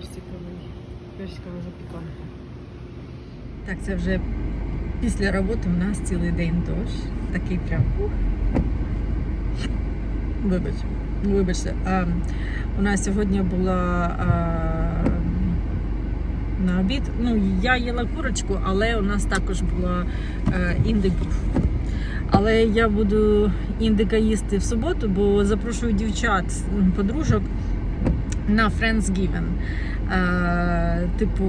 персиковий. Персикова запіканка. Так, це вже після роботи у нас цілий день дощ. Такий прям. ух. Вибач, вибачте. А, у нас сьогодні була а, на обід. Ну, я їла курочку, але у нас також була а, індик. Але я буду індика їсти в суботу, бо запрошую дівчат, подружок на Friendsgiving. Е, типу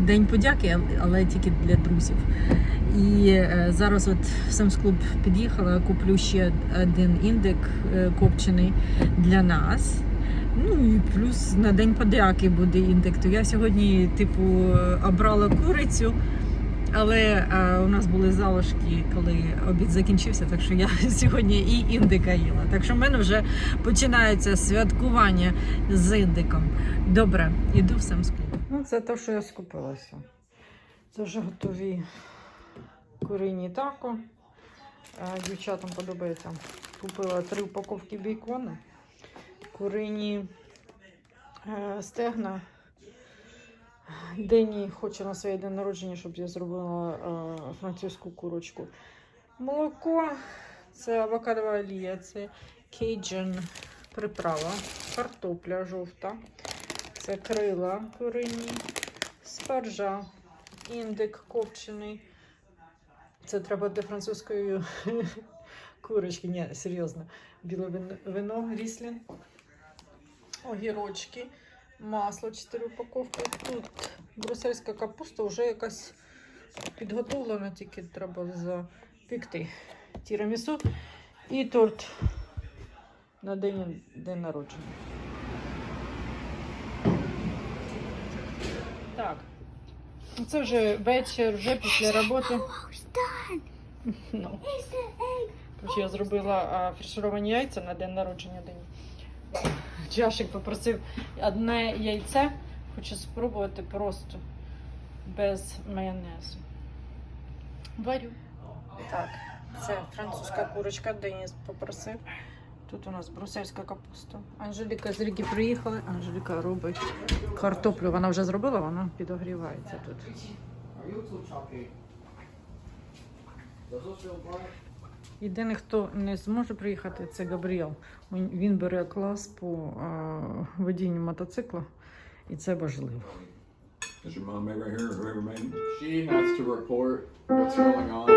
День подяки, але- тільки для друзів. І е, зараз от в Sam's Club під'їхала, куплю ще один індик е, копчений для нас. Ну і плюс на День подяки буде індик. То я сьогодні, типу, обрала курицю. Але е, у нас були залишки, коли обід закінчився, так що я сьогодні і індика їла. Так що в мене вже починається святкування з індиком. Добре, іду в сам. Ну, це те, що я скупилася. Це вже готові курині тако. Е, Дівчатам подобається. Купила три упаковки бейкону, курині е, стегна. Дені хоче на своє день народження, щоб я зробила е, французьку курочку. Молоко, це авокадова олія, це кейджен приправа, картопля жовта, це крила курині, спаржа, індик копчений. Це треба для французької курочки. Ні, серйозно. Біле вино, вино ріслін, огірочки масло 4 упаковки. Тут брусельська капуста вже якась підготовлена, тільки треба запікти тірамісу і торт на день, день народження. Так. Ну, Це вже вечір, вже після роботи. Ну. Короче, я зробила фаршировані яйця на день народження день. Джашик попросив одне яйце, хочу спробувати просто без майонезу. Варю. Так, це французька курочка, Деніс попросив. Тут у нас брусельська капуста. Анжеліка з Ріки приїхала. Анжеліка робить картоплю. Вона вже зробила, вона підогрівається тут. Єдиний, хто не зможе приїхати, це Габріел. Він- бере клас по е, водінню мотоцикла, і це важливо. Is your mom ever here whoever made? She has to report what's going on.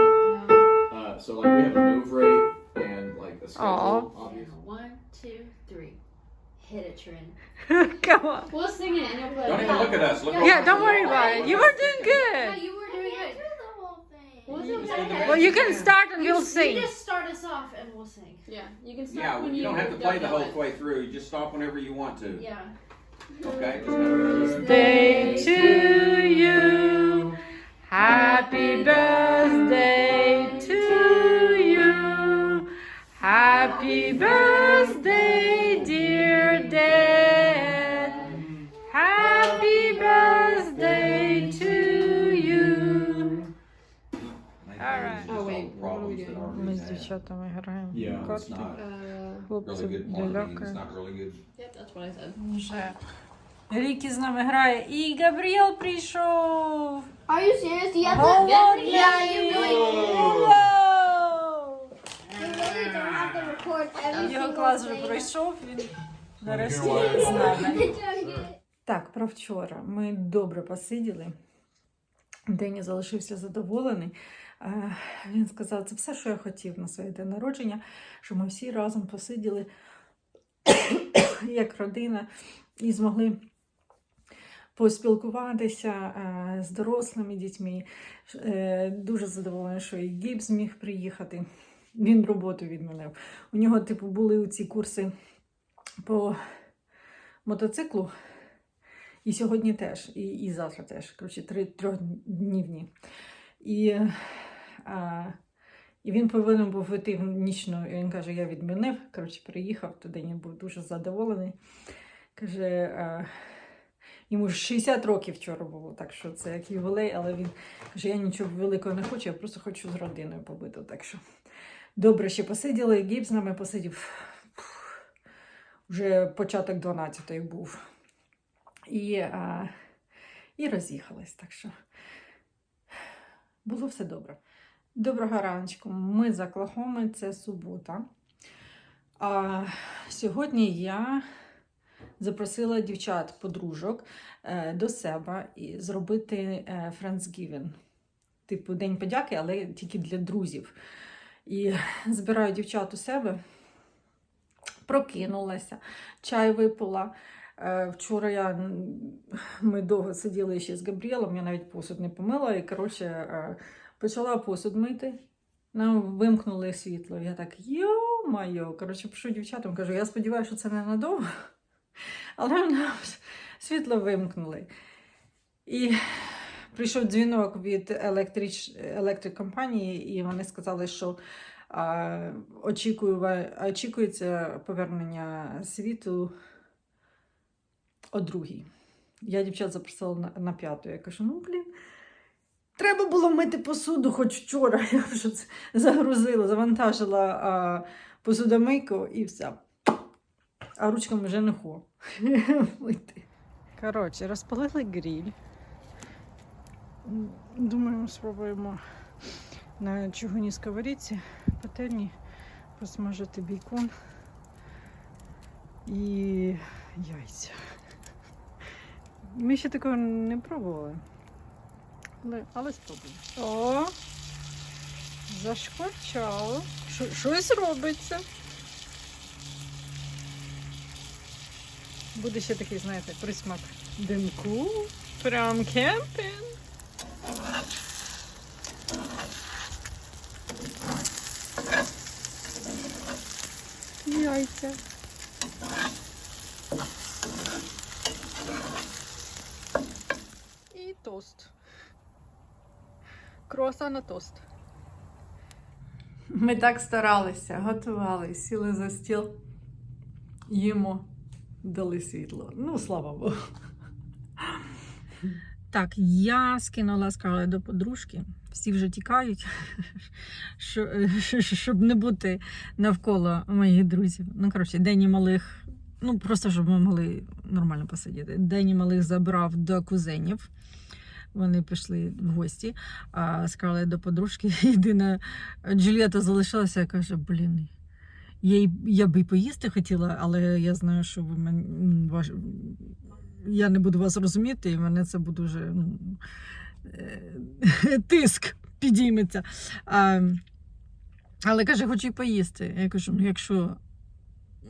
Uh, so like we have a move rate and like a schedule, obviously. One, two, three. Hit it, Trin. Come on. We'll sing it and you'll play. Don't even look at us. Look Yeah, don't worry about it. You were doing good. Yeah, you were doing good. We'll do It's it. good Well, you can start and You, we'll you sing. just start us off and we'll sing. Yeah, you can start Yeah, when you you don't have to play the whole it. way through. You just stop whenever you want to. Yeah. Okay? Just Day Oh, Problems that are Ми з дівчатами граємо. Yeah, в it's карти. not Uh, Хлопці really good quantity. and It's лялякають. not really good. yep, that's what I said. Вже. Рікі з нами грає. І Габріел прийшов. Are you serious? You have Hello, to. Yeah, you Daddy. really, Hello. you really don't have to record every Його клас вже thing. пройшов, він нарешті з нами. Так, про вчора. Ми добре посиділи. Дені залишився задоволений. Е, Він сказав, це все, що я хотів на своє день народження, що ми всі разом посиділи як родина і змогли поспілкуватися е, з дорослими дітьми. Е, Дуже задоволений, що і Гіб зміг приїхати. Він роботу відмінив. У нього, типу, були ці курси по мотоциклу. І сьогодні теж, і, і завтра теж. Коротше, три трьохднівні. І, і він повинен був вийти в нічну. І він каже, я відмінив. Коротше, приїхав туди, він був дуже задоволений. Каже, а, йому ж 60 років вчора було, так що це як ювілей, але він каже, я нічого великого не хочу, я просто хочу з родиною побити. Так що добре, ще посиділи, Гіб з нами посидів. Вже початок 12-ї був. І, е, і роз'їхались. Так що було все добре. Доброго раночку. Ми з Оклахоми, це субота. А сьогодні я запросила дівчат, подружок е, до себе і зробити е, Friendsgiving. Типу День подяки, але тільки для друзів. І збираю дівчат у себе, прокинулася, чай випила. Е, Вчора я, ми довго сиділи ще з Габріелом, я навіть посуд не помила, і коротше, почала посуд мити. Нам вимкнули світло. Я так, йо-майо. Коротше, пишу дівчатам, кажу, я сподіваюся, що це не надовго. Але нам світло вимкнули. І прийшов дзвінок від електрич... електрокомпанії, і вони сказали, що а, очікую... очікується повернення світу о другій. Я дівчат запросила на, на п'яту. Я кажу, ну блін. Треба було мити посуду хоч вчора. Я вже загрузила, завантажила а, посудомийку і все. А ручками вже не хо. мити. Коротше, розпалили гріль. Думаю, спробуємо на чугунній сковорідці пательні посмажити бійкон і яйця. Ми ще такого не пробували. Але, але спробуємо. О! Зашкварчало. Щось робиться. Буде ще такий, знаєте, присмак димку. Прям кемпінг. Яйця. І тост. Круасан на тост. Ми так старалися, готували, сіли за стіл, їмо, дали світло. Ну, слава Богу. Так, я скинула Скарлет до подружки. Всі вже тікають, щоб не бути навколо моїх друзів. Ну, коротше, Дені малих, ну просто щоб ми могли нормально посидіти. Дені малих забрав до кузенів. Вони пішли в гості, а Скарлет до подружки. Єдина Джулієта залишилася і каже: блін. Я, я й поїсти хотіла, але я знаю, що ви мен, я не буду вас розуміти, і мене це буде вже ну, е, тиск підійметься. А, але каже, хочу й поїсти. Я кажу, ну якщо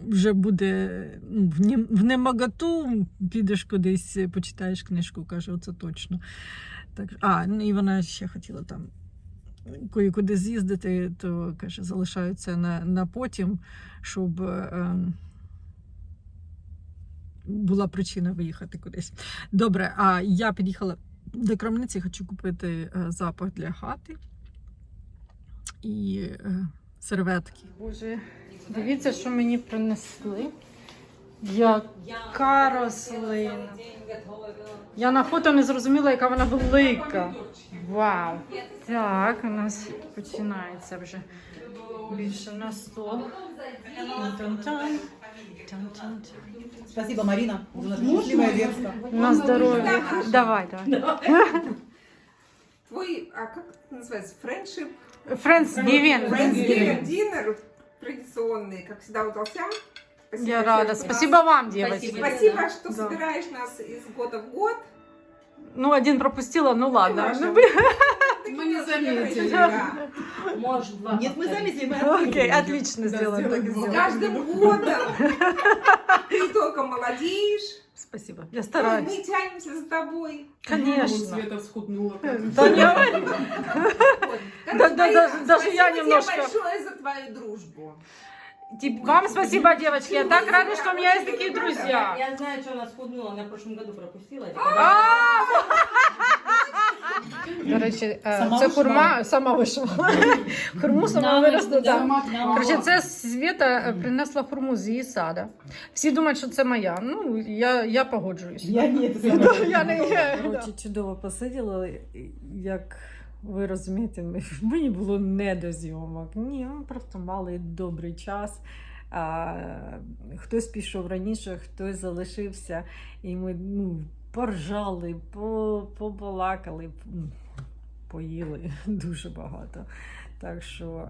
вже буде ну, в, нем, в немагату, підеш кудись, почитаєш книжку, каже, оце точно. Так, а, ну і вона ще хотіла там куди з'їздити, то каже, залишаються на, на потім, щоб е, була причина виїхати кудись. Добре, а я під'їхала до крамниці, хочу купити е, запах для хати і е, серветки. Боже, дивіться, що мені принесли. Яка рослина. Я на фото не зрозуміла, яка вона велика. Вау! Так, у нас починається вже більше на стол. Спасибо, Марина. У нас счастливая детство. На здоров'я. Давай, давай. Твой, а как называется, френдшип? Friends Giving. Friendsgiving dinner традиционный, как всегда удался. Спасибо Я рада. что- Спасибо вам, девочки. Спасибо, что Да. собираешь нас из года в год. Ну, один пропустила, ну ладно. Ну. Мы не заметили. Нет, мы заметили, мы Окей, отлично сделано. так С сделано. каждым годом ты только молодеешь. Спасибо. Я стараюсь. Мы тянемся за тобой. Конечно. всхуднула. Да. Короче, даже- даже я немножко. тебе большое за твою дружбу. Тип, Вам спасибо, девочки. Я так рада, что у меня есть такие друзья. Я знаю, что она схуднула, она в прошлом году пропустила. До речі, це хурма сама вийшла. Хурму сама виросла. да. Короче, це Света е, принесла хурму з її сада. Всі думають, що це моя. Ну, я, я погоджуюсь. Я это Я не є. Коротше, чудово посиділа, як ви розумієте, мені було не до зйомок. Ні, ми просто мали добрий час. Хтось пішов раніше, хтось залишився, і ми ну, поржали, побалакали, поїли дуже багато. Так що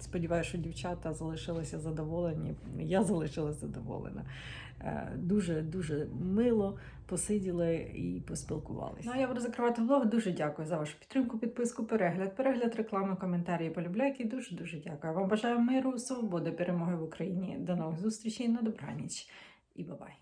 сподіваюся, що дівчата залишилися задоволені. Я залишилася задоволена. Е, Дуже дуже мило посиділи і поспілкувалися. Ну я буду закривати влог. Дуже дякую за вашу підтримку, підписку, перегляд, перегляд реклами, коментарі, полюбляйки. Дуже дуже дякую. Вам бажаю миру, свободи, перемоги в Україні. До нових зустрічей на добраніч і бабай.